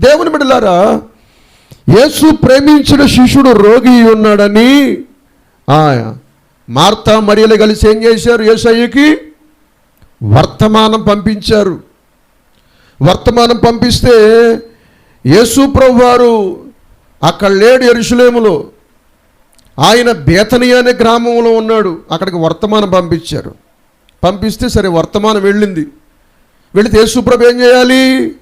దేవుని బిడ్డలారా యేసు ప్రేమించిన శిష్యుడు రోగి ఉన్నాడని ఆ, మార్తా మరియలు కలిసి ఏం చేశారు? యేసయ్యకి వర్తమానం పంపించారు. వర్తమానం పంపిస్తే యేసు వారు అక్కడ లేడు ఎరుషులేములో ఆయన బేతని అనే గ్రామంలో ఉన్నాడు. అక్కడికి వర్తమానం పంపించారు. పంపిస్తే సరే వర్తమానం వెళ్ళింది. వెళితే యేసుప్రభు ఏం చేయాలి?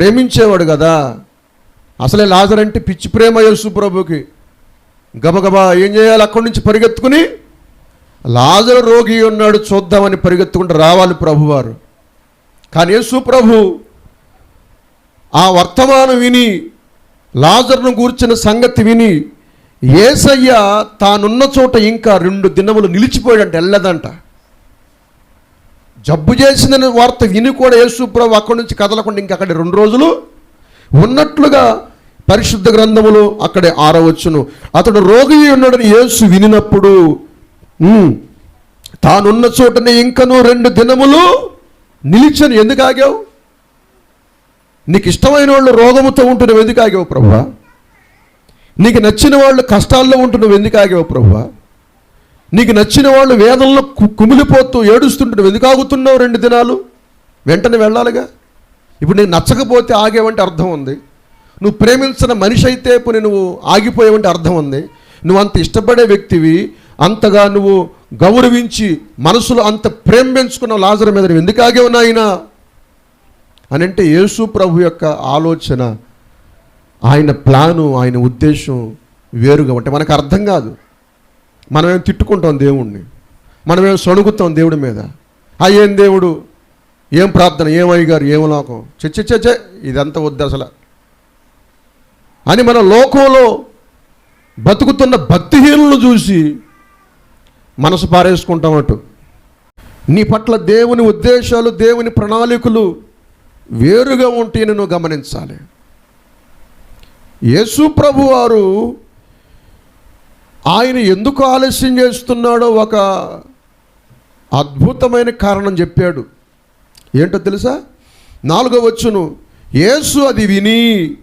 ప్రేమించేవాడు కదా. అసలే లాజర్ అంటే పిచ్చి ప్రేమ యేసుప్రభుకి గబగబా ఏం చేయాలి? అక్కడి నుంచి పరిగెత్తుకుని లాజరు రోగి ఉన్నాడు చూద్దామని పరిగెత్తుకుంటూ రావాలి ప్రభువారు. కానీ యేసు ప్రభు ఆ వర్తమానం విని లాజర్ను గూర్చిన సంగతి విని ఏసయ్య తానున్న చోట ఇంకా రెండు దినములు నిలిచిపోయాడంట వెళ్ళదంట జబ్బు చేసిన వార్త విని కూడా యేసు ప్రభు అక్కడి నుంచి కదలకుండా ఇంకా అక్కడ రెండు రోజులు ఉన్నట్లుగా పరిశుద్ధ గ్రంథములు అక్కడే ఆరవచ్చును. అతడు రోగి ఉన్నాడని యేసు వినినప్పుడు తానున్న చోటనే ఇంకను రెండు దినములు నిలిచను. ఎందుకు ఆగావు? నీకు ఇష్టమైన వాళ్ళు రోగముతో ఉంటున్నావు. ఎందుకు ఆగావు ప్రభు? నీకు నచ్చిన వాళ్ళు కష్టాల్లో ఉంటున్నావు. ఎందుకు ఆగావు ప్రభువా నీకు నచ్చిన వాళ్ళు వేదంలో కు- కుమిలిపోతూ ఏడుస్తుంటూ నువ్వు ఎందుకు ఆగుతున్నావు రెండు దినాలు? వెంటనే వెళ్ళాలిగా? ఇప్పుడు నీకు నచ్చకపోతే ఆగేవంటే అర్థం ఉంది. నువ్వు ప్రేమించిన మనిషి అయితే పోనీ నువ్వు ఆగిపోయావంటే అర్థం ఉంది. నువ్వు అంత ఇష్టపడే వ్యక్తివి అంతగా నువ్వు గౌరవించి మనసులో అంత ప్రేమ పెంచుకున్న లాజర్ మీద నువ్వు ఎందుకు ఆగేవు నాయనా? అని అంటే యేసు ప్రభు యొక్క ఆలోచన ఆయన ప్లాను ఆయన ఉద్దేశం వేరుగా ఉంటే మనకు అర్థం కాదు. మనమేం తిట్టుకుంటాం దేవుణ్ణి? మనమేం సణుగుతాం దేవుడి మీద? అయ్యేం దేవుడు? ఏం ప్రార్థన? ఏమయ్య గారు ఏం లోకం? చచ్చ చచ్చ ఇదంతా వద్దు అసలు. అని మన లోకంలో బతుకుతున్న భక్తిహీనులను చూసి మనసు పారేసుకుంటాం అటు. నీ పట్ల దేవుని ఉద్దేశాలు దేవుని ప్రణాళికలు వేరుగా ఉంటేనే నువ్వు గమనించాలి. యేసు ప్రభు వారు ఆయన ఎందుకు ఆలస్యం చేస్తున్నాడో ఒక అద్భుతమైన కారణం చెప్పాడు. ఏంటో తెలుసా? నాలుగో వచ్చును. యేసు అది విని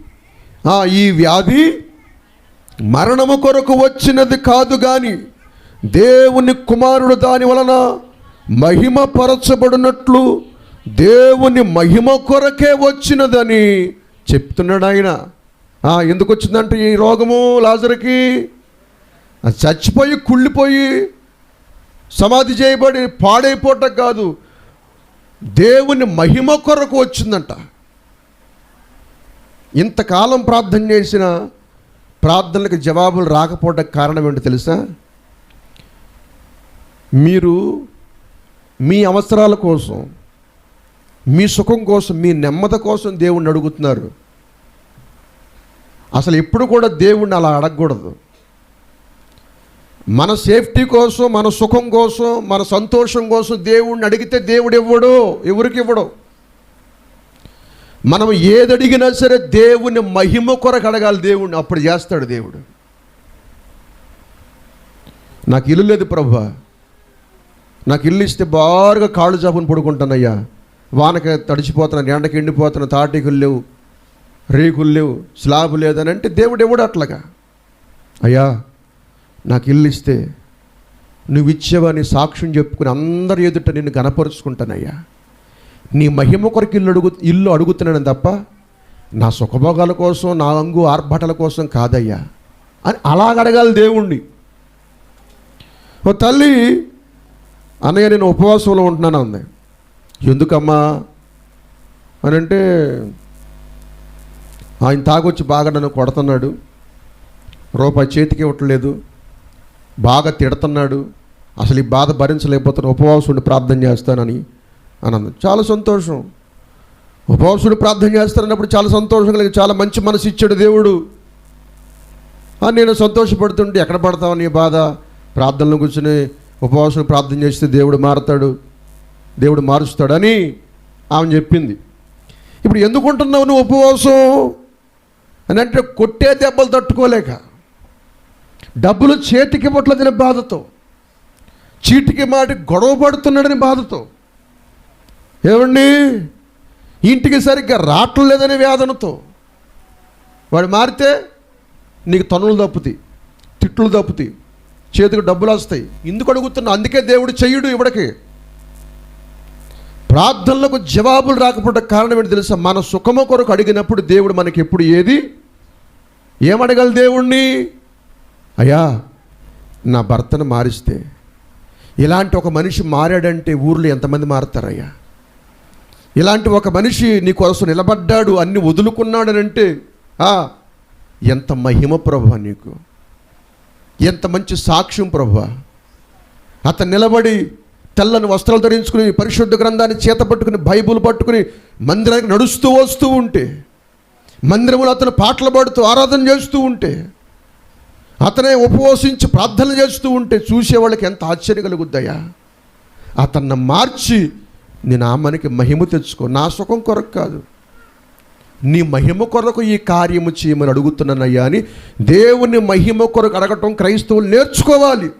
ఈ వ్యాధి మరణము కొరకు వచ్చినది కాదు కానీ దేవుని కుమారుడు దాని వలన మహిమపరచబడినట్లు దేవుని మహిమ కొరకే వచ్చినదని చెప్తున్నాడు ఆయన. ఎందుకు వచ్చిందంటే ఈ రోగము లాజర్కి చచ్చిపోయి కుళ్ళిపోయి సమాధి చేయబడి పాడైపోవటం కాదు. దేవుని మహిమ కొరకు వచ్చిందంట. ఇంతకాలం ప్రార్థన చేసిన ప్రార్థనలకు జవాబులు రాకపోవడానికి కారణం ఏంటో తెలుసా? మీరు మీ అవసరాల కోసం మీ సుఖం కోసం మీ నెమ్మది కోసం దేవుణ్ణి అడుగుతున్నారు. అసలు ఎప్పుడు కూడా దేవుణ్ణి అలా అడగకూడదు. మన సేఫ్టీ కోసం మన సుఖం కోసం మన సంతోషం కోసం దేవుణ్ణి అడిగితే దేవుడు ఇవ్వడు ఎవరికి ఇవ్వడు? మనం ఏది అడిగినా సరే దేవుని మహిమ కొరకు అడగాలి దేవుణ్ణి అప్పుడు చేస్తాడు దేవుడు. నాకు ఇల్లు లేదు ప్రభా. నాకు ఇల్లు ఇస్తే బారుగా కాళ్ళు చాపుని పడుకుంటానయ్యా. వానకి తడిచిపోతున్నాను ఎండకి ఎండిపోతున్నాను తాటికులు లేవు రేకులు లేవు స్లాబ్ లేదని అంటే దేవుడు ఎవడు అట్లాగా? అయ్యా నాకు ఇల్లు ఇస్తే నువ్వు ఇచ్చేవని సాక్ష్యం చెప్పుకుని అందరి ఎదుట నిన్ను గనపరుచుకుంటానయ్యా నీ మహిమ కొరకు ఇల్లు అడుగు ఇల్లు అడుగుతున్నాను తప్ప నా సుఖభోగాల కోసం నా అంగు ఆర్భాటాల కోసం కాదయ్యా. అని అలాగ అడగాలి దేవుణ్ణి. ఓ తల్లి అన్నయ్య నేను ఉపవాసంలో ఉంటున్నాను అంది. ఎందుకమ్మా? అని అంటే ఆయన తాగొచ్చి బాగా నన్ను కొడుతున్నాడు. రూపాయి చేతికి ఇవ్వట్లేదు. బాగా తిడుతున్నాడు. అసలు ఈ బాధ భరించలేకపోతున్నా ఉపవాసం ఉండి ప్రార్థన చేస్తానని అన్నది చాలా సంతోషం. ఉపవాసుడు ప్రార్థన చేస్తానన్నప్పుడు చాలా సంతోషం కలిగి చాలా మంచి మనసు ఇచ్చాడు దేవుడు. అని నేను సంతోషపడుతుంటే ఎక్కడ పడతావు నీ బాధ? ప్రార్థనలో కూర్చుని ఉపవాసం ప్రార్థన చేస్తే దేవుడు మారుతాడు. దేవుడు మారుస్తాడని ఆమె చెప్పింది. ఇప్పుడు ఎందుకుంటున్నావు నువ్వు ఉపవాసం? అని అంటే కొట్టే దెబ్బలు తట్టుకోలేక. డబ్బులు చేతికి ఇవ్వట్లేదని బాధతో చీటికి మాటి గొడవ పడుతున్నాడని బాధతో. ఏమండి? ఇంటికి సరిగ్గా రావట్లేదనే వేదనతో. వాడు మారితే నీకు తనులు తప్పుతాయి తిట్లు తప్పుతాయి చేతికి డబ్బులు వస్తాయి. ఎందుకు అడుగుతున్నా? అందుకే దేవుడు చెయ్యడు ఇవిడకి ప్రార్థనలకు జవాబులు రాకపోవడం కారణం ఏంటి తెలుసా? మన సుఖము కొరకు అడిగినప్పుడు దేవుడు మనకి ఎప్పుడు ఏది? ఏమడగల దేవుణ్ణి? అయ్యా నా భర్తను మారిస్తే ఇలాంటి ఒక మనిషి మారాడంటే ఊర్లో ఎంతమంది మారుతారయ్యా? ఇలాంటి ఒక మనిషి నీ కోసం నిలబడ్డాడు అన్ని వదులుకున్నాడనంటే ఎంత మహిమ ప్రభు నీకు? ఎంత మంచి సాక్ష్యం ప్రభు అతను నిలబడి తెల్లని వస్త్రాలు ధరించుకుని పరిశుద్ధ గ్రంథాన్ని చేత పట్టుకుని బైబుల్ పట్టుకుని మందిరానికి నడుస్తూ వస్తూ ఉంటే మందిరంలో అతను పాటలు పాడుతూ ఆరాధన చేస్తూ ఉంటే అతనే ఉపవసించి ప్రార్థన చేస్తూ ఉంటే చూసేవాళ్ళకి ఎంత ఆశ్చర్యం కలుగుద్దయ్యా? అతన్ని మార్చి నేను ఆమెనికి మహిమ తెచ్చుకో. నా సుఖం కొరకు కాదు. నీ మహిమ కొరకు ఈ కార్యము చేయమని అడుగుతున్నానయ్యా అని దేవుని మహిమ కొరకు అడగటం క్రైస్తవులు నేర్చుకోవాలి.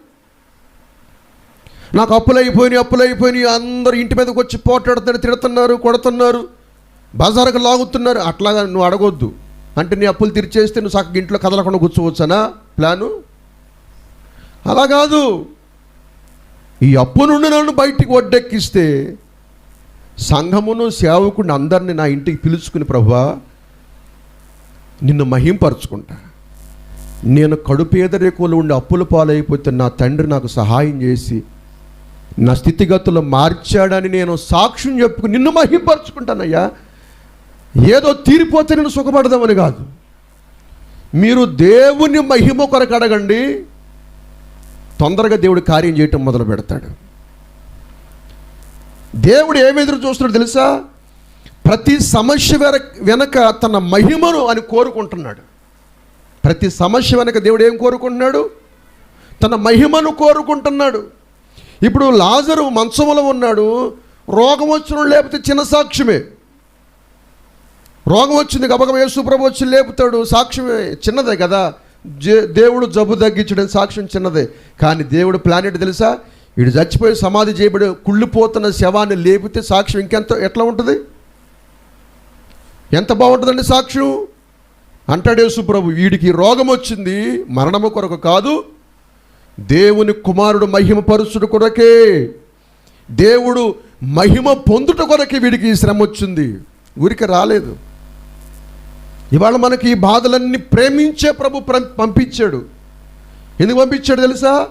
నాకు అప్పులు అయిపోయినాయి అప్పులు అయిపోయినాయి అందరూ ఇంటి మీదకి వచ్చి పోటాడుతున్నారు తిడుతున్నారు కొడుతున్నారు బజారుకు లాగుతున్నారు. అట్లాగా నువ్వు అడగొద్దు. అంటే నీ అప్పులు తీర్చేస్తే నువ్వు చక్కగా ఇంట్లో కదలకుండా కూర్చోవచ్చనా? ప్లాను? అలా కాదు. ఈ అప్పు నుండి నన్ను బయటికి ఒడ్డెక్కిస్తే సంఘమును సేవకుని అందరిని నా ఇంటికి పిలుచుకుని ప్రభువా నిన్ను మహింపరచుకుంటా. నేను కడుపేదరేకులు ఉండి అప్పుల పాలైపోతే నా తండ్రి నాకు సహాయం చేసి నా స్థితిగతులు మార్చాడని నేను సాక్ష్యం చెప్పుకుని నిన్ను మహింపరచుకుంటానయ్యా. ఏదో తీరిపోతే నేను సుఖపడదామని కాదు. మీరు దేవుని మహిమ కొరకు అడగండి. తొందరగా దేవుడు కార్యం చేయటం మొదలు పెడతాడు. దేవుడు ఏమి ఎదురు చూస్తున్నాడు తెలుసా? ప్రతి సమస్య వెనక వెనక తన మహిమను అని కోరుకుంటున్నాడు. ప్రతి సమస్య వెనక దేవుడు ఏం కోరుకుంటున్నాడు? తన మహిమను కోరుకుంటున్నాడు. ఇప్పుడు లాజరు మంచంలో ఉన్నాడు. రోగం వచ్చిన లేకపోతే చిన్న సాక్ష్యమే. రోగం వచ్చింది గబగబ యేసు ప్రభు వచ్చి లేపుతాడు. సాక్ష్యమే చిన్నదే కదా? దేవుడు జబ్బు తగ్గించడం సాక్ష్యం చిన్నదే. కానీ దేవుడు ప్లానెట్ తెలుసా? వీడు చచ్చిపోయి సమాధి చేయబడి కుళ్ళిపోతున్న శవాన్ని లేపితే సాక్ష్యం ఇంకెంత ఎట్లా ఉంటుంది? ఎంత బాగుంటుందండి సాక్ష్యం? అంటాడు యేసు ప్రభు వీడికి రోగం వచ్చింది మరణము కొరకు కాదు దేవుని కుమారుడు మహిమ పరుచుడు కొరకే దేవుడు మహిమ పొందుట కొరకే వీడికి ఈ శ్రమ వచ్చింది. ఊరికి రాలేదు. ఇవాళ మనకి ఈ బాధలన్నీ ప్రేమించే ప్రభు పంపించాడు. ఎందుకు పంపించాడు తెలుసా?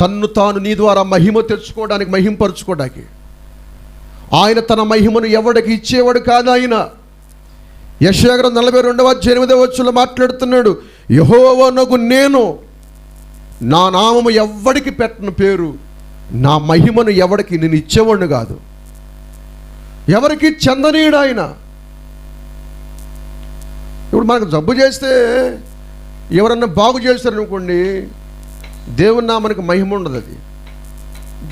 తన్ను తాను నీ ద్వారా మహిమ తెచ్చుకోవడానికి మహింపరుచుకోవడానికి. ఆయన తన మహిమను ఎవడికి ఇచ్చేవాడు కాదు ఆయన. యశాగ్రం నలభై రెండవ ఎనిమిదవ వచ్చులో మాట్లాడుతున్నాడు యహోవనగు నేను నా నామము ఎవ్వడికి పెట్టను పేరు నా మహిమను ఎవడికి నేను ఇచ్చేవాడిని కాదు. ఎవరికి చెందనీయుడు ఆయన. ఇప్పుడు మనకు జబ్బు చేస్తే ఎవరన్నా బాగు చేస్తారనుకోండి దేవుని మనకు మహిమ ఉండదు అది.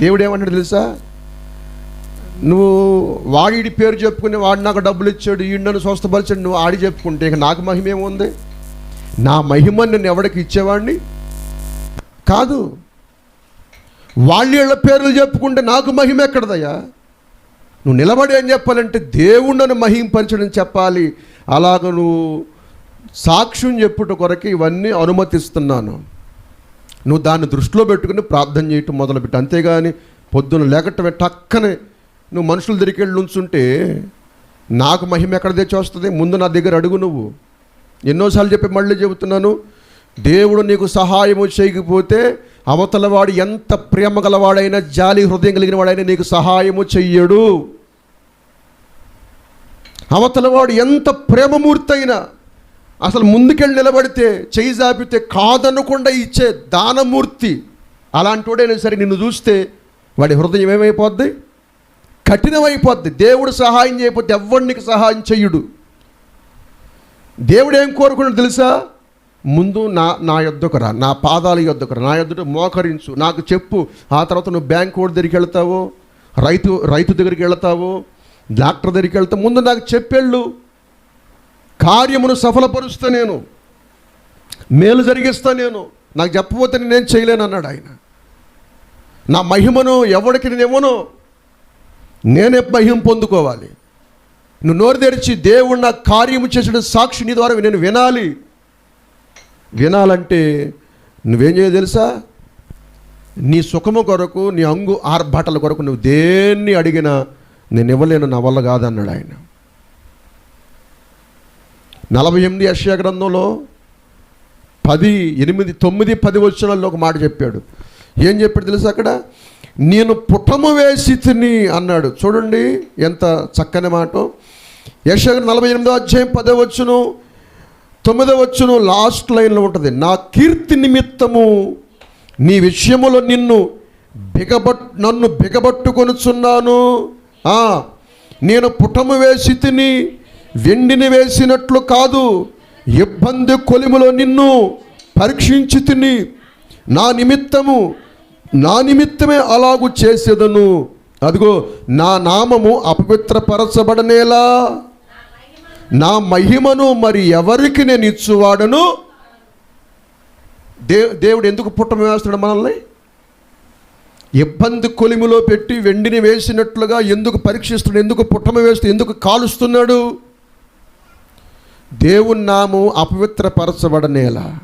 దేవుడు ఏమంటాడు తెలుసా? నువ్వు వాడి పేరు చెప్పుకుని వాడు నాకు డబ్బులు ఇచ్చాడు ఈ నన్ను స్వస్థపరిచాడు నువ్వు ఆడి చెప్పుకుంటే ఇక నాకు మహిమ ఏముంది? నా మహిమ నేను ఎవడికి ఇచ్చేవాడిని? కాదు. వాళ్ళ పేర్లు చెప్పుకుంటే నాకు మహిమ ఎక్కడదయ్యా? నువ్వు నిలబడి ఏం చెప్పాలంటే దేవుణ్ణను నన్ను మహింపరచడం చెప్పాలి. అలాగ నువ్వు సాక్ష్యం చెప్పుట కొరకు ఇవన్నీ అనుమతిస్తున్నాను. నువ్వు దాన్ని దృష్టిలో పెట్టుకుని ప్రార్థన చేయటం మొదలుపెట్టు. అంతేగాని పొద్దున లేకటమే టక్కనే నువ్వు మనుషులు దగ్గరికి వెళ్ళి ఉంచుంటే నాకు మహిమ ఎక్కడ తెచ్చి వస్తుంది? ముందు నా దగ్గర అడుగు నువ్వు. ఎన్నోసార్లు చెప్పి మళ్ళీ చెబుతున్నాను దేవుడు నీకు సహాయము చేయకపోతే అవతలవాడు ఎంత ప్రేమ గలవాడైనా జాలి హృదయం కలిగిన వాడైనా నీకు సహాయము చెయ్యడు. అవతలవాడు ఎంత ప్రేమమూర్తి అయినా అసలు ముందుకెళ్ళి నిలబడితే చేయి జాపితే కాదనకుండా ఇచ్చే దానమూర్తి అలాంటి వాడైనా సరే నిన్ను చూస్తే వాడి హృదయం ఏమైపోద్ది? కఠినమైపోద్ది. దేవుడు సహాయం చేయకపోతే ఎవడు సహాయం చెయ్యడు దేవుడు ఏం కోరుకున్నాడు తెలుసా? ముందు నా నా యొద్దకు రా. నా పాదాల యొద్దకు రా. నా యొద్ద మోకరించు. నాకు చెప్పు. ఆ తర్వాత నువ్వు బ్యాంక్ వాడి దగ్గరికి వెళ్తావు రైతు రైతు దగ్గరికి వెళ్తావు డాక్టర్ దగ్గరికి వెళ్తావు. ముందు నాకు చెప్పేళ్ళు. కార్యమును సఫలపరుస్తా నేను. మేలు జరిగిస్తా నేను. నాకు చెప్పబోతే నేనేం చేయలేను అన్నాడు ఆయన. నా మహిమను ఎవరికి నేను ఇవ్వను నేనే మహిమ పొందుకోవాలి. నువ్వు నోరు తెరిచి దేవుడు నా కార్యము చేసిన సాక్షి నీ ద్వారా నేను వినాలి. వినాలంటే నువ్వేం చేయ తెలుసా? నీ సుఖము కొరకు నీ అంగు ఆర్భాటల కొరకు నువ్వు దేన్ని అడిగినా నేను ఇవ్వలేను నా వల్ల కాదన్నాడు ఆయన. నలభై ఎనిమిది అక్షయ గ్రంథంలో పది ఎనిమిది తొమ్మిది పది వచనాల్లో ఒక మాట చెప్పాడు. ఏం చెప్పాడు తెలుసు అక్కడ? నేను పుటము వేసి తిని అన్నాడు. చూడండి ఎంత చక్కని మాట. యశ నలభై ఎనిమిదో అధ్యాయం పదో వచ్చును తొమ్మిదో వచ్చును లాస్ట్ లైన్లో ఉంటుంది. నా కీర్తి నిమిత్తము నీ విషయములో నిన్ను బిగబట్ నన్ను బిగబట్టుకొనుచున్నాను. నేను పుటము వేసి తిని వెండిని వేసినట్లు కాదు. ఇబ్బంది కొలిములో నిన్ను పరీక్షించి తిని నా నిమిత్తము నా నిమిత్తమే అలాగు చేసేదను. అదిగో నా నామము అపవిత్రపరచబడనేలా. నా మహిమను మరి ఎవరికి నేను ఇచ్చువాడను? దే దేవుడు ఎందుకు పుట్టం వేస్తాడు మనల్ని? ఇబ్బంది కొలిమిలో పెట్టి వెండిని వేసినట్లుగా ఎందుకు పరీక్షిస్తున్నాడు? ఎందుకు పుట్టమ వేస్తూ ఎందుకు కాలుస్తున్నాడు? దేవుని నామం అపవిత్రపరచబడనేలా.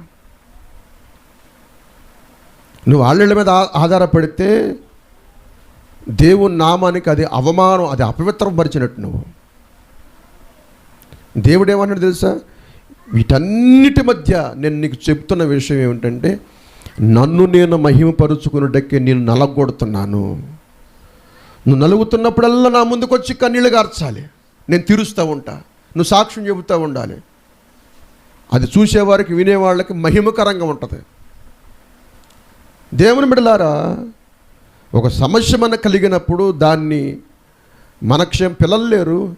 నువ్వు వాళ్ళ మీద ఆధారపడితే దేవుని నామానికి అది అవమానం అది అపవిత్రపరిచినట్టు నువ్వు. దేవుడు ఏమన్నాడు తెలుసా? వీటన్నిటి మధ్య నేను నీకు చెప్తున్న విషయం ఏమిటంటే నన్ను నేను మహిమపరుచుకున్నటಕ್ಕೆ నేను నలగొడుతున్నాను. నువ్వు నలుగుతున్నప్పుడల్లా నా ముందుకు వచ్చి కన్నీళ్ళు గార్చాలి. నేను తీరుస్తూ ఉంటా. నువ్వు సాక్ష్యం చెబుతూ ఉండాలి. అది చూసేవారికి వినేవాళ్ళకి మహిమకరంగా ఉంటుంది. దేవుని బిడలారా ఒక సమస్య మన కలిగినప్పుడు దాన్ని మనక్షేం పిల్లలు లేరు.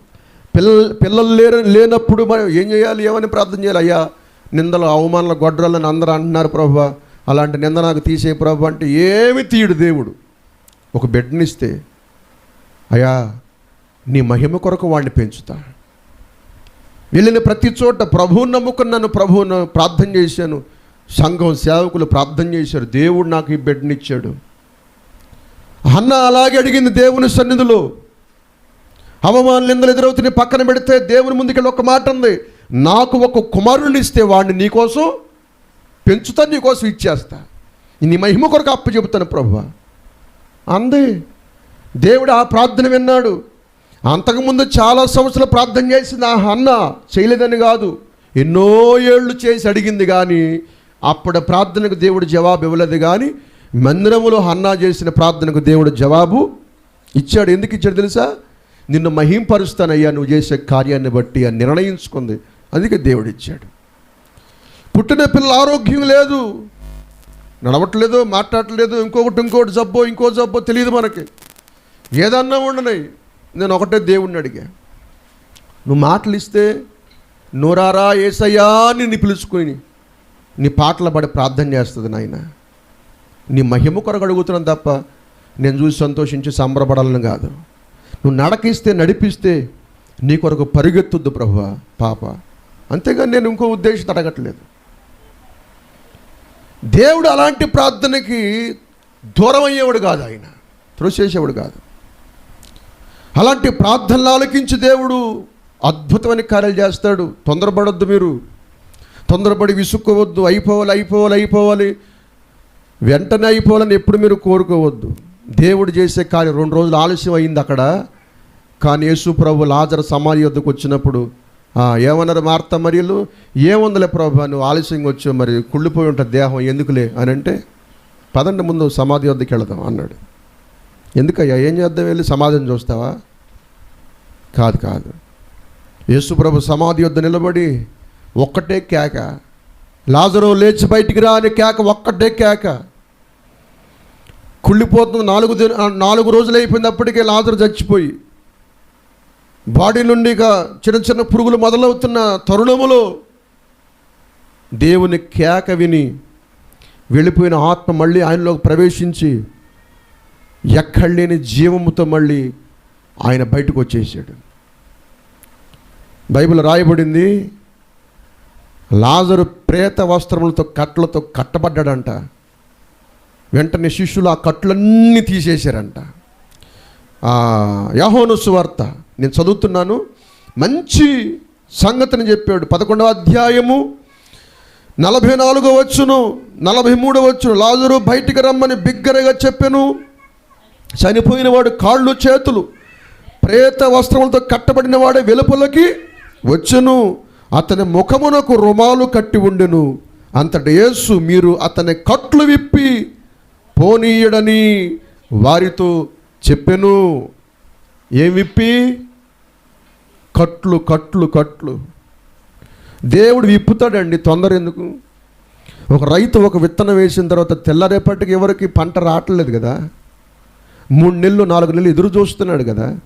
పిల్ల పిల్లలు లేరు లేనప్పుడు మనం ఏం చేయాలి ఏమని ప్రార్థన చేయాలి? అయ్యా నిందలు అవమానాలు గొడ్రాలని అందరూ అంటున్నారు ప్రభు. అలాంటి నింద నాకు తీసే ప్రభు అంటే ఏమి తీయడు దేవుడు. ఒక బిడ్డనిస్తే అయ్యా నీ మహిమ కొరకు వాడిని పెంచుతా. వెళ్ళిన ప్రతి చోట ప్రభువుని నమ్ముకున్నాను ప్రభువును ప్రార్థన చేశాను. సంఘం సేవకులు ప్రార్థన చేశారు. దేవుడు నాకు ఈ బిడ్డనిచ్చాడు. అన్న అలాగే అడిగింది దేవుని సన్నిధిలో. అవమాన నిందలు ఎదురవుతున్నాయి. పక్కన పెడితే దేవుని ముందుకెళ్ళి ఒక మాట ఉంది నాకు ఒక కుమారుని ఇస్తే వాడిని నీకోసం పెంచుతా నీకోసం ఇచ్చేస్తా. నీ మహిమ కొరకు అప్పు చెబుతాను ప్రభు అంది. దేవుడు ఆ ప్రార్థన విన్నాడు. అంతకుముందు చాలా సంవత్సరాలు ప్రార్థన చేసింది ఆ అన్న చేయలేదని కాదు. ఎన్నో ఏళ్ళు చేసి అడిగింది కానీ అప్పుడు ప్రార్థనకు దేవుడు జవాబు ఇవ్వలేదు కానీ మందిరములో హన్నా చేసిన ప్రార్థనకు దేవుడు జవాబు ఇచ్చాడు. ఎందుకు ఇచ్చాడు తెలుసా? నిన్ను మహింపరుస్తానయ్యా నువ్వు చేసే కార్యాన్ని బట్టి అని నిర్ణయించుకుంది. అందుకే దేవుడు ఇచ్చాడు. పుట్టిన పిల్లల ఆరోగ్యం లేదు. నడవట్లేదు మాట్లాడట్లేదు ఇంకొకటి ఇంకోటి జబ్బో ఇంకో జబ్బో తెలియదు మనకి. ఏదన్నా ఉండని. నేను ఒకటే దేవుణ్ణి అడిగా. నువ్వు మాటలు ఇస్తే నూరారా ఏసయ్యా నిన్ను నీ నీ పాటలు పడి ప్రార్థన చేస్తుంది నాయన. నీ మహిమ కొరకు అడుగుతున్నాను తప్ప నేను చూసి సంతోషించి సంబరపడాలని కాదు. నువ్వు నడకిస్తే నడిపిస్తే నీ కొరకు పరిగెత్తుద్దు ప్రభు పాప. అంతేగాని నేను ఇంకో ఉద్దేశం అడగట్లేదు. దేవుడు అలాంటి ప్రార్థనకి దూరం అయ్యేవాడు కాదు ఆయన. త్రోసేసేవాడు కాదు. అలాంటి ప్రార్థనలు ఆలకించి దేవుడు అద్భుతమైన కార్యాలు చేస్తాడు. తొందరపడొద్దు మీరు. తొందరపడి విసుక్కోవద్దు. అయిపోవాలి అయిపోవాలి అయిపోవాలి. వెంటనే అయిపోవాలని ఎప్పుడు మీరు కోరుకోవద్దు. దేవుడు చేసే కార్యం రెండు రోజులు ఆలస్యం అయింది అక్కడ. కానీ యేసు ప్రభు లాజర్ సమాధి వద్దకు వచ్చినప్పుడు ఏమన్నారు మార్త మరియులు? ఏముందలే ప్రభు నువ్వు ఆలస్యంగా వచ్చావు మరి కుళ్ళిపోయి ఉంటుంది దేహం ఎందుకులే అని అంటే పదండి ముందు సమాధి వద్దకు వెళదాం అన్నాడు. ఎందుకయ్యా? ఏం చేద్దాం వెళ్ళి సమాధిని చూస్తావా? కాదు కాదు. యేసుప్రభు సమాధి వద్ద నిలబడి ఒక్కటే కేక. లాజరు లేచి బయటికి రా అనే కేక ఒక్కటే కేక. కుళ్ళిపోతుంది నాలుగు నాలుగు రోజులు అయిపోయింది అప్పటికే లాజరు చచ్చిపోయి బాడీ నుండి ఇక చిన్న చిన్న పురుగులు మొదలవుతున్న తరుణములో దేవుని కేక విని వెళ్ళిపోయిన ఆత్మ మళ్ళీ ఆయనలోకి ప్రవేశించి ఎక్కడ లేని జీవముతో మళ్ళీ ఆయన బయటకు వచ్చేసాడు. బైబిల్ రాయబడింది లాజరు ప్రేత వస్త్రములతో కట్లతో కట్టబడ్డాడంట. వెంటనే శిష్యులు ఆ కట్లన్నీ తీసేశారంట. యహోను సువార్త నేను చదువుతున్నాను మంచి సంగతిని చెప్పాడు. పదకొండవ అధ్యాయము నలభై నాలుగో వచ్చును నలభై మూడో వచ్చును లాజరు బయటికి రమ్మని బిగ్గరగా చెప్పాను చనిపోయిన వాడు కాళ్ళు చేతులు ప్రేత వస్త్రములతో కట్టబడిన వాడే వెలుపలకి వచ్చును. అతని ముఖమునకు రుమాలు కట్టి ఉండెను. అంతటి యేసు మీరు అతని కట్లు విప్పి పోనీయడని వారితో చెప్పెను. ఏం విప్పి? కట్లు కట్లు కట్లు. దేవుడు విప్పుతాడండి తొందర ఎందుకు? ఒక రైతు ఒక విత్తనం వేసిన తర్వాత తెల్లరేపటికి ఎవరికి పంట రావట్లేదు కదా? మూడు నెలలు నాలుగు నెలలు ఎదురు చూస్తున్నాడు కదా.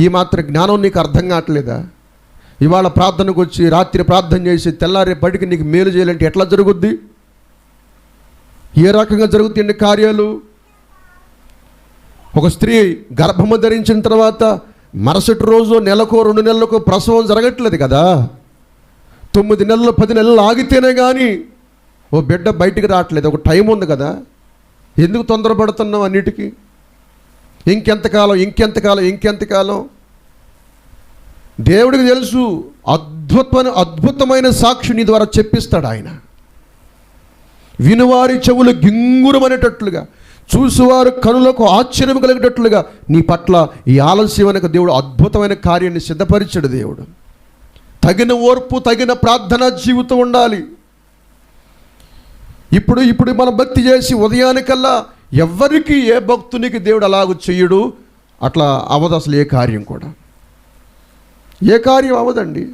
ఈ మాత్రం జ్ఞానం నీకు అర్థం కావట్లేదా? ఇవాళ ప్రార్థనకు వచ్చి రాత్రి ప్రార్థన చేసి తెల్లారేపటికి నీకు మేలు చేయాలంటే ఎట్లా జరుగుద్ది? ఏ రకంగా జరుగుతుంది కార్యాలు? ఒక స్త్రీ గర్భము ధరించిన తర్వాత మరుసటి రోజు నెలకో రెండు నెలలకు ప్రసవం జరగట్లేదు కదా. తొమ్మిది నెలలు పది నెలలు ఆగితేనే కానీ ఓ బిడ్డ బయటికి రావట్లేదు. ఒక టైం ఉంది కదా. ఎందుకు తొందరపడుతున్నావు అన్నిటికీ? ఇంకెంతకాలం ఇంకెంతకాలం ఇంకెంతకాలం? దేవుడికి తెలుసు అద్భుతమైన అద్భుతమైన సాక్షి నీ ద్వారా చెప్పిస్తాడు ఆయన. వినువారి చెవులు గింగురమనేటట్లుగా చూసువారు కనులకు ఆశ్చర్యం కలిగేటట్లుగా నీ పట్ల ఈ ఆలస్యమైన దేవుడు అద్భుతమైన కార్యాన్ని సిద్ధపరిచాడు దేవుడు. తగిన ఓర్పు తగిన ప్రార్థనా జీవితం ఉండాలి. ఇప్పుడు ఇప్పుడు మనం భక్తి చేసి ఉదయానికల్లా ఎవ్వరికి ఏ భక్తునికి దేవుడు అలాగ చెయ్యడు. అట్లా అవ్వదు అసలు ఏ కార్యం కూడా. ఏ కార్యం అవ్వదండి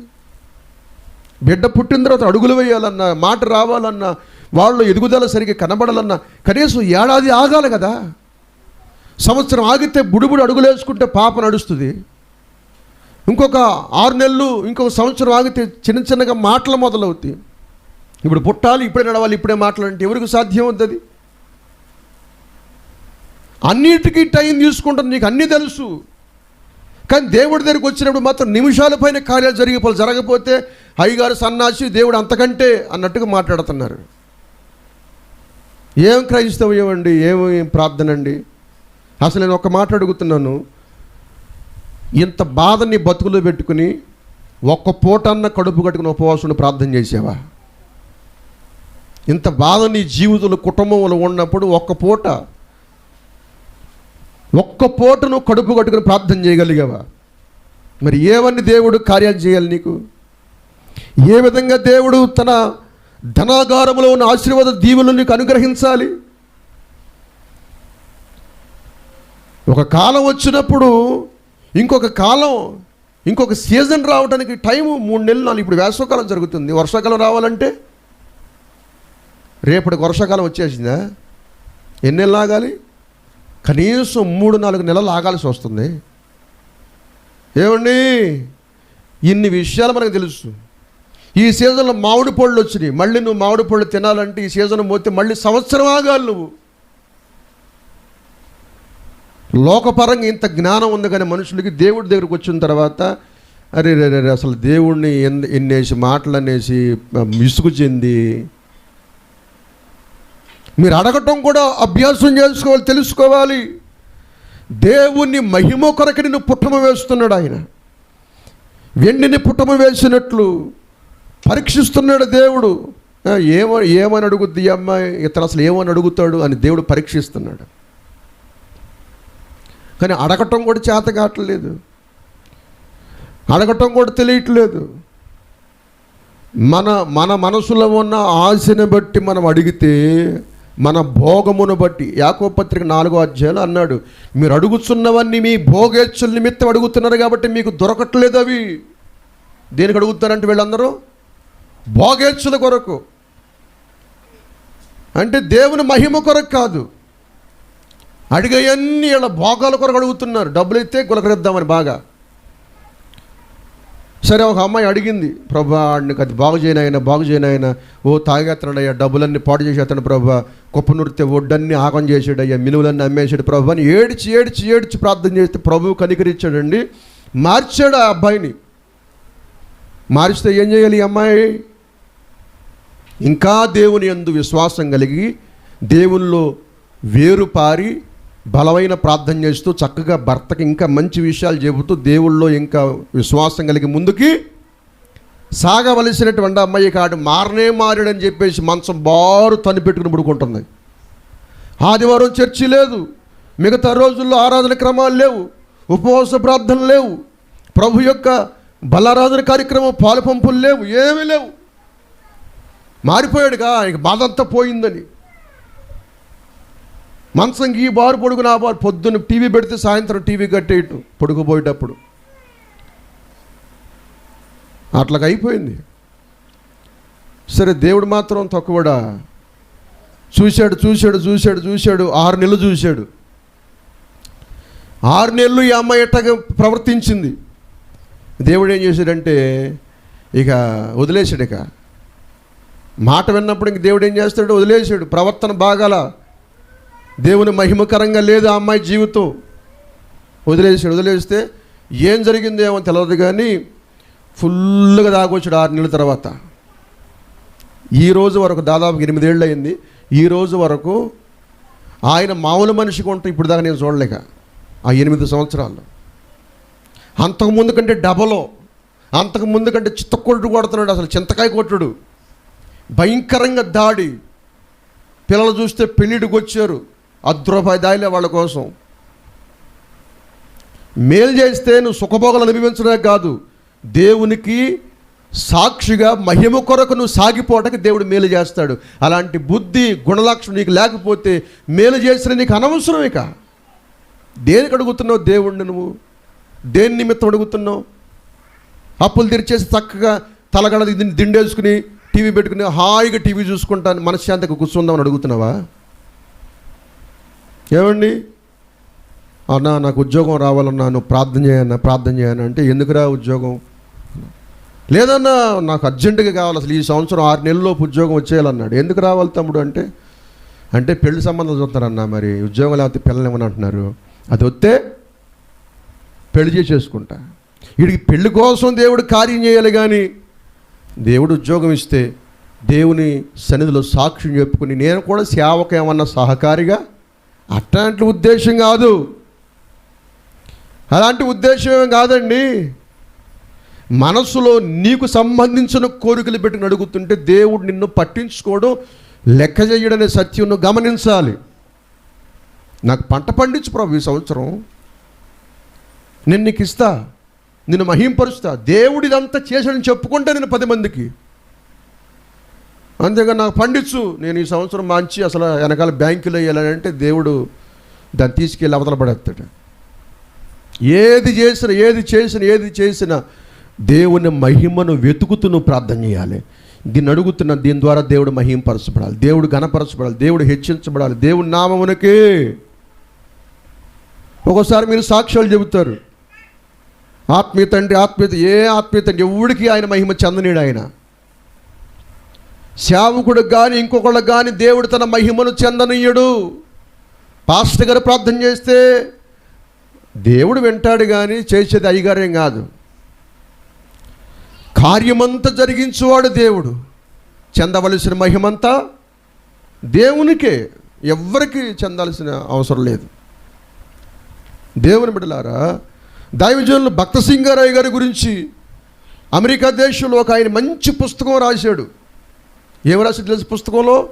బిడ్డ పుట్టిన తర్వాత అడుగులు వేయాలన్నా మాట రావాలన్నా వాళ్ళు ఎదుగుదల సరిగ్గా కనబడాలన్నా కనీసం ఏడాది ఆగాలి కదా. సంవత్సరం ఆగితే బుడిబుడి అడుగులు వేసుకుంటే పాప నడుస్తుంది. ఇంకొక ఆరు నెలలు ఇంకొక సంవత్సరం ఆగితే చిన్న చిన్నగా మాటలు మొదలవుతాయి. ఇప్పుడు పుట్టాలి ఇప్పుడే నడవాలి ఇప్పుడే మాట్లాడంటే ఎవరికి సాధ్యం అవుతుంది? అన్నిటికీ టైం తీసుకుంటాను నీకు అన్నీ తెలుసు. కానీ దేవుడి దగ్గరికి వచ్చినప్పుడు మాత్రం నిమిషాల పైన కార్యాలు జరిగిపో జరగకపోతే అయ్యగారు సన్నాసి దేవుడు అంతకంటే అన్నట్టుగా మాట్లాడుతున్నారు. ఏం క్రైస్తవ్యం అండి? ఏమి ప్రార్థన అండి? అసలు నేను ఒక మాట అడుగుతున్నాను. ఇంత బాధని బతుకులో పెట్టుకుని ఒక్క పూట అన్న కడుపు కట్టుకుని ఉపవాసం ప్రార్థన చేసేవా? ఇంత బాధ నీ జీవితంలో కుటుంబంలో ఉన్నప్పుడు ఒక్క పూట ఒక్క పూటను కడుపు కట్టుకుని ప్రార్థన చేయగలిగావా? మరి ఏవన్నీ దేవుడు కార్యాలు చేయాలి నీకు? ఏ విధంగా దేవుడు తన ధనాగారంలో ఉన్న ఆశీర్వాద దీవులను నీకు అనుగ్రహించాలి? ఒక కాలం వచ్చినప్పుడు ఇంకొక కాలం ఇంకొక సీజన్ రావడానికి టైము మూడు నెలలు నాలుగు ఇప్పుడు వేసవకాలం జరుగుతుంది. వర్షాకాలం రావాలంటే రేపటికి వర్షాకాలం వచ్చేసిందా? ఎన్ని నెలలు ఆగాలి? కనీసం మూడు నాలుగు నెలలు ఆగాల్సి వస్తుంది. ఏమండి? ఇన్ని విషయాలు మనకు తెలుసు. ఈ సీజన్లో మామిడి పళ్ళు వచ్చినాయి. మళ్ళీ నువ్వు మామిడి పళ్ళు తినాలంటే ఈ సీజన్ పోతే మళ్ళీ సంవత్సరం ఆగాలి నువ్వు. లోకపరంగా ఇంత జ్ఞానం ఉంది కానీ మనుషులకి దేవుడి దగ్గరకు వచ్చిన తర్వాత అరే అసలు దేవుడిని ఎన్ ఎన్నేసి మాటలు అనేసి విసుగు చెంది మీరు అడగటం కూడా అభ్యాసం చేసుకోవాలి తెలుసుకోవాలి. దేవుణ్ణి మహిమ కొరకు నిన్ను పుట్టమ వేస్తున్నాడు ఆయన. వెండిని పుట్టమ వేసినట్లు పరీక్షిస్తున్నాడు దేవుడు. ఏమ ఏమని అడుగుద్ది అమ్మాయి? ఇతను అసలు ఏమని అడుగుతాడు అని దేవుడు పరీక్షిస్తున్నాడు. కానీ అడగటం కూడా చేత కావట్లేదు. అడగటం కూడా తెలియట్లేదు. మన మన మనసులో ఉన్న ఆశని బట్టి మనం అడిగితే మన భోగమును బట్టి. యాకోపత్రిక నాలుగో అధ్యాయంలో అన్నాడు మీరు అడుగుతున్నవన్నీ మీ భోగేచ్చుల నిమిత్తం అడుగుతున్నారు కాబట్టి మీకు దొరకట్లేదు అవి. దేనికి అడుగుతారంటే వీళ్ళందరూ? భోగేచ్చుల కొరకు. అంటే దేవుని మహిమ కొరకు కాదు. అడిగయన్నీ ఇలా భోగాల కొరకు అడుగుతున్నారు. డబ్బులు అయితే గులకరిద్దామని బాగా. సరే ఒక అమ్మాయి అడిగింది ప్రభా నీకు అది బాగు చేయనైనా బాగు చేయనైనా ఓ తాగేస్తున్నాడయ్యా డబ్బులన్నీ పాడు చేసేస్తాడు ప్రభా. కుప్ప నృత్య ఒడ్డన్నీ ఆగం చేసాడయ్యా మినువులన్నీ అమ్మేసాడు ప్రభు అని ఏడ్చి ఏడ్చి ఏడ్చి ప్రార్థన చేస్తే ప్రభువు కనికరించాడండి. మార్చాడు ఆ అబ్బాయిని. మార్చితే ఏం చేయాలి ఈ అమ్మాయి? ఇంకా దేవుని యందు విశ్వాసం కలిగి దేవుల్లో వేరు పారి బలమైన ప్రార్థన చేస్తూ చక్కగా భర్తకి ఇంకా మంచి విషయాలు చెబుతూ దేవుళ్ళో ఇంకా విశ్వాసం కలిగి ముందుకి సాగవలసినటువంటి అమ్మాయి కాడు మారనే మారాడని చెప్పేసి మంచం బారు తను పెట్టుకుని పడుకుంటుంది ఆదివారం చర్చి లేదు. మిగతా రోజుల్లో ఆరాధన క్రమాలు లేవు. ఉపవాస ప్రార్థనలు లేవు. ప్రభు యొక్క బలారాధన కార్యక్రమం పాలు పంపులు లేవు. ఏమీ లేవు. మారిపోయాడుగా. ఆయనకి బాధ అంతా పోయిందని. మంచం ఈ బారు పొడుగు నా బారు పొద్దున్న టీవీ పెడితే సాయంత్రం టీవీ కట్టేయటం పొడుగుపోయేటప్పుడు అట్లాగ అయిపోయింది. సరే దేవుడు మాత్రం తక్కువడా? చూశాడు చూశాడు చూశాడు చూశాడు ఆరు నెలలు చూశాడు. ఆరు నెలలు ఈ అమ్మాయి ఎట్టగా ప్రవర్తించింది? దేవుడు ఏం చేశాడంటే ఇక వదిలేశాడు ఇక. మాట విన్నప్పుడు ఇంక దేవుడు ఏం చేస్తాడు? వదిలేశాడు. ప్రవర్తన బాగాల దేవుని మహిమకరంగా లేదు ఆ అమ్మాయి జీవితం. వదిలేసాడు వదిలేస్తే ఏం జరిగిందేమో ఏమో తెలియదు కానీ ఫుల్గా దాగొచ్చాడు ఆరు నెలల తర్వాత. ఈ రోజు వరకు దాదాపు ఎనిమిదేళ్ళు అయింది. ఈ రోజు వరకు ఆయన మామూలు మనిషిగా ఉంటే ఇప్పుడు దాకా నేను చూడలేక ఆ ఎనిమిది సంవత్సరాలు అంతకుముందు కంటే డబలో అంతకుముందు కంటే చిత్తకొట్టు కొడుతున్నాడు అసలు చింతకాయ కొట్టుడు. భయంకరంగా దాడి. పిల్లలు చూస్తే పెళ్ళిడికి వచ్చారు. అర్ధ వాళ్ళ కోసం. మేలు చేస్తే నువ్వు సుఖభోగాలు అనుభవించడమే కాదు దేవునికి సాక్షిగా మహిమ కొరకు నువ్వు సాగిపోవటానికి దేవుడు మేలు చేస్తాడు. అలాంటి బుద్ధి గుణలక్షణం నీకు లేకపోతే మేలు చేసిన నీకు అనవసరం ఇక. దేనికి అడుగుతున్నావు దేవుణ్ణి నువ్వు? దేని నిమిత్తం అడుగుతున్నావు? అప్పులు తెరిచేసి చక్కగా తలగడ దిండేసుకుని టీవీ పెట్టుకుని హాయిగా టీవీ చూసుకుంటాను మనశ్శాంతికి కూర్చుందామని అడుగుతున్నావా? ఏమండి? అన్నా నాకు ఉద్యోగం రావాలన్నా నువ్వు ప్రార్థన చేయన్నా ప్రార్థన చేయను అంటే ఎందుకురా ఉద్యోగం? లేదన్నా నాకు అర్జెంటుగా కావాలి. అసలు ఈ సంవత్సరం ఆరు నెలల్లోపు ఉద్యోగం వచ్చేయాలన్నాడు. ఎందుకు రావాలి తమ్ముడు అంటే? అంటే పెళ్ళి సంబంధం చూస్తారన్నా మరి. ఉద్యోగం లేకపోతే పిల్లలు ఏమని అంటున్నారు? అది వస్తే పెళ్ళి చేసేసుకుంటా. వీడికి పెళ్ళి కోసం దేవుడు కార్యం చేయాలి కానీ దేవుడు ఉద్యోగం ఇస్తే దేవుని సన్నిధిలో సాక్ష్యం చెప్పుకుని నేను కూడా సేవకు ఏమన్నా సహకారిగా అట్లాంటి ఉద్దేశం కాదు. అలాంటి ఉద్దేశం ఏం కాదండి. మనసులో నీకు సంబంధించిన కోరికలు పెట్టుకుని అడుగుతుంటే దేవుడు నిన్ను పట్టించుకోవడం లెక్క చేయడనే సత్యం గమనించాలి. నాకు పంట పండించు ప్రభు ఈ సంవత్సరం. నేను నీకు ఇస్తా నిన్ను మహింపరుస్తా. దేవుడిదంతా చేశాడని చెప్పుకుంటా నేను పది మందికి. అంతేగా నాకు పండించు నేను ఈ సంవత్సరం మంచి అసలు వెనకాల బ్యాంకులో వేయాలంటే దేవుడు దాన్ని తీసుకెళ్ళి అవతల పడేస్తాడు. ఏది చేసిన ఏది చేసిన ఏది చేసినా దేవుని మహిమను వెతుకుతూ నువ్వు ప్రార్థన చేయాలి. దీన్ని అడుగుతున్న దీని ద్వారా దేవుడు మహింపరచబడాలి. దేవుడు గణపరచబడాలి దేవుడు హెచ్చించబడాలి. దేవుడి నామమునకే. ఒక్కోసారి మీరు సాక్ష్యాలు చెబుతారు. ఆత్మీయత అంటే ఆత్మీయత ఏ ఆత్మీయత ఎవడికి ఆయన మహిమ చెందనీడు ఆయన? సేవకుడు కానీ ఇంకొకళ్ళు కానీ దేవుడు తన మహిమను చెందనీయుడు. పాస్టర్ గారు ప్రార్థన చేస్తే దేవుడు వింటాడు కానీ చేసేది అయ్యగారేం కాదు. కార్యమంతా జరిగించువాడు దేవుడు. చెందవలసిన మహిమంతా దేవునికే. ఎవ్వరికి చెందాల్సిన అవసరం లేదు. దేవుని బిడలారా దైవజనులు భక్త సింగారాయ్ గారి గురించి అమెరికా దేశంలో ఒక ఆయన మంచి పుస్తకం రాశాడు. ఏం రాసి తెలుసు పుస్తకంలో?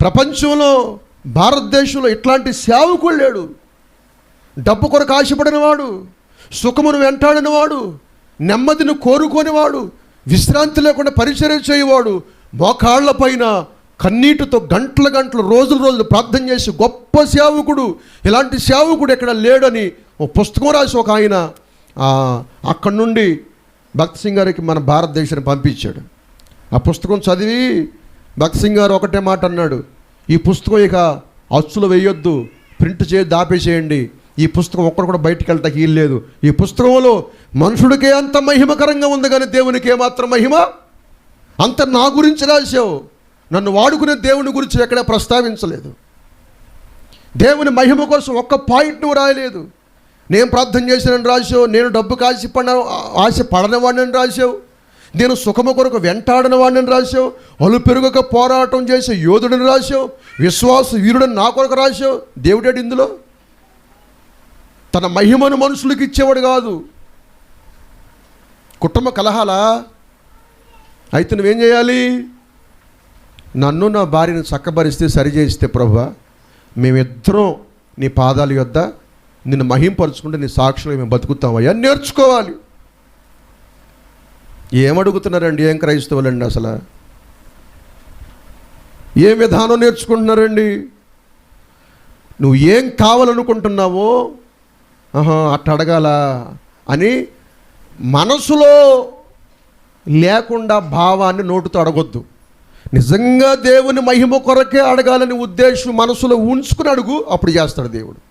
ప్రపంచంలో భారతదేశంలో ఇట్లాంటి సేవకుడు లేడు. డబ్బు కొరకు ఆశపడినవాడు సుఖమును వెంటాడినవాడు నెమ్మదిని కోరుకోనివాడు విశ్రాంతి లేకుండా పరిచర్య చేయవాడు మోకాళ్ళ పైన కన్నీటితో గంటల గంటలు రోజులు రోజులు ప్రార్థన చేసి గొప్ప సేవకుడు ఇలాంటి సేవకుడు ఎక్కడ లేడని ఓ పుస్తకం రాసి ఒక ఆయన అక్కడి నుండి భక్త్ సింగ్ గారికి మన భారతదేశాన్ని పంపించాడు. ఆ పుస్తకం చదివి భక్త్ సింగ్ గారు ఒకటే మాట అన్నాడు. ఈ పుస్తకం ఇక అచ్చులు వేయొద్దు ప్రింట్ చేసి దాపేసేయండి. ఈ పుస్తకం ఒక్కడు కూడా బయటికి వెళ్ళటానికి వీల్లేదు ఈ పుస్తకంలో మనుషుడికే అంత మహిమకరంగా ఉంది కానీ దేవునికి ఏమాత్రం మహిమ అంత నా గురించి రాశావు. నన్ను వాడుకునే దేవుని గురించి ఎక్కడ ప్రస్తావించలేదు. దేవుని మహిమ కోసం ఒక్క పాయింట్ నువ్వు రాయలేదు. నేను ప్రార్థన చేసినని రాసావు నేను డబ్బు కాసి పడ ఆశ పడనివాడిని రాసావు నేను సుఖము కొరకు వెంటాడిన వాడిని రాశావు. అలు పెరుగక పోరాటం చేసే యోధుడిని రాశావు. విశ్వాస వీరుడిని నా కొరకు రాశావు. దేవుడాడు ఇందులో? తన మహిమను మనుషులకు ఇచ్చేవాడు కాదు. కుటుంబ కలహాలా? అయితే నువ్వేం చేయాలి? నన్ను నా భార్యను చక్కబరిస్తే సరిచేస్తే ప్రభు మేమిద్దరం నీ పాదాల యొద్ద నిన్ను మహింపరుచుకుంటే నీ సాక్షులు మేము బతుకుతామయ్యా. నేర్చుకోవాలి. ఏమడుగుతున్నారండి ఏం క్రైస్తవులండి అసలు? ఏ విధానం నేర్చుకుంటున్నారండి? నువ్వు ఏం కావాలనుకుంటున్నావో ఆహా అట్ట అడగాల అని మనసులో లేకుండా భావాన్ని నోటుతో అడగొద్దు. నిజంగా దేవుని మహిమ కొరకే అడగాలని ఉద్దేశం మనసులో ఉంచుకుని అడుగు అప్పుడు చేస్తాడు దేవుడు.